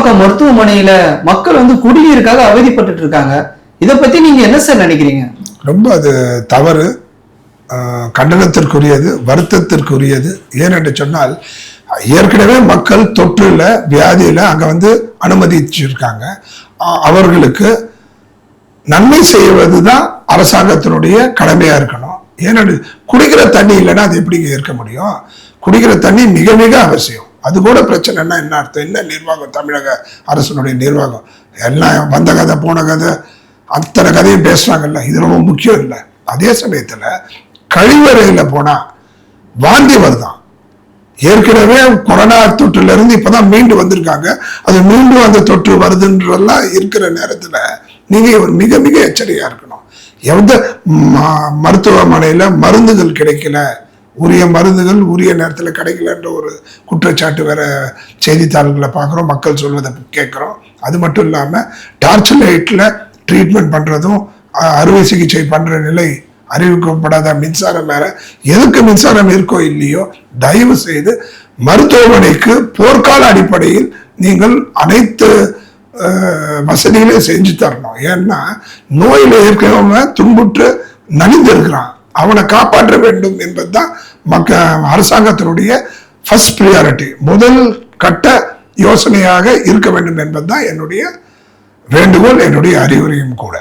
மீனம்பாக்கம் மருத்துவமனையில மக்கள் வந்து குடிநீருக்காக அவதிப்பட்டு இருக்காங்க. இதை பத்தி நீங்க என்ன சார் நினைக்கிறீங்க? ரொம்ப அது தவறு. ஆஹ், கண்டனத்திற்குரியது வருத்தத்திற்குரியது. ஏனென்று சொன்னால் ஏற்கனவே மக்கள் தொற்றுல வியாதியில அங்க வந்து அனுமதிச்சிருக்காங்க. அவர்களுக்கு நன்மை செய்வது தான் அரசாங்கத்தினுடைய கடமையா இருக்கணும். ஏனென்று குடிக்கிற தண்ணி இல்லைன்னா அது எப்படி இருக்க முடியும்? குடிக்கிற தண்ணி மிக மிக அவசியம். அது கூட பிரச்சனைன்னா என்ன அர்த்தம்? என்ன நிர்வாகம்? தமிழக அரசனுடைய நிர்வாகம். எல்லாம் வந்த கதை போன கதை அத்தனை கதையும் பேசுறாங்கல்ல. இது ரொம்ப முக்கியம் இல்லை. அதே சமயத்தில் கழிவறையில் போனால் வாந்தி வருதான் ஏற்கனவே கொரோனா தொற்றுலேருந்து இப்போ தான் மீண்டு வந்திருக்காங்க. அது மீண்டும் அந்த தொற்று வருதுன்றெல்லாம் இருக்கிற நேரத்தில் நீங்கள் ஒரு மிக மிக எச்சரிக்கையாக இருக்கணும். எந்த ம- மருந்துகள் கிடைக்கல. உரிய மருந்துகள் உரிய நேரத்தில் கிடைக்கலன்ற ஒரு குற்றச்சாட்டு வேற செய்தித்தாள்களை பார்க்குறோம். மக்கள் சொல்வதை கேட்குறோம். அது மட்டும் இல்லாமல் டார்ச் லைட்டில் ட்ரீட்மெண்ட் பண்ணுறதும் அ- அறுவை சிகிச்சை பண்ணுற நிலை அறிவிக்கப்படாத மின்சாரம் வேற எதுக்கு மின்சாரம் இருக்கோ இல்லையோ தயவு செய்து மருத்துவமனைக்கு போர்க்கால அடிப்படையில் நீங்கள் அனைத்து வசதிகளையும் செஞ்சு தரணும். ஏன்னா நோயில் இருக்கிறவங்க துன்புற்று நலிந்திருக்கிறான். அவனை காப்பாற்ற வேண்டும் என்பதுதான் மக்க அரசாங்கத்தினுடைய ஃபர்ஸ்ட் ப்ரியாரிட்டி முதல் கட்ட யோசனையாக இருக்க வேண்டும் என்பதுதான் என்னுடைய வேண்டுகோள் என்னுடைய அறிவுரையும் கூட.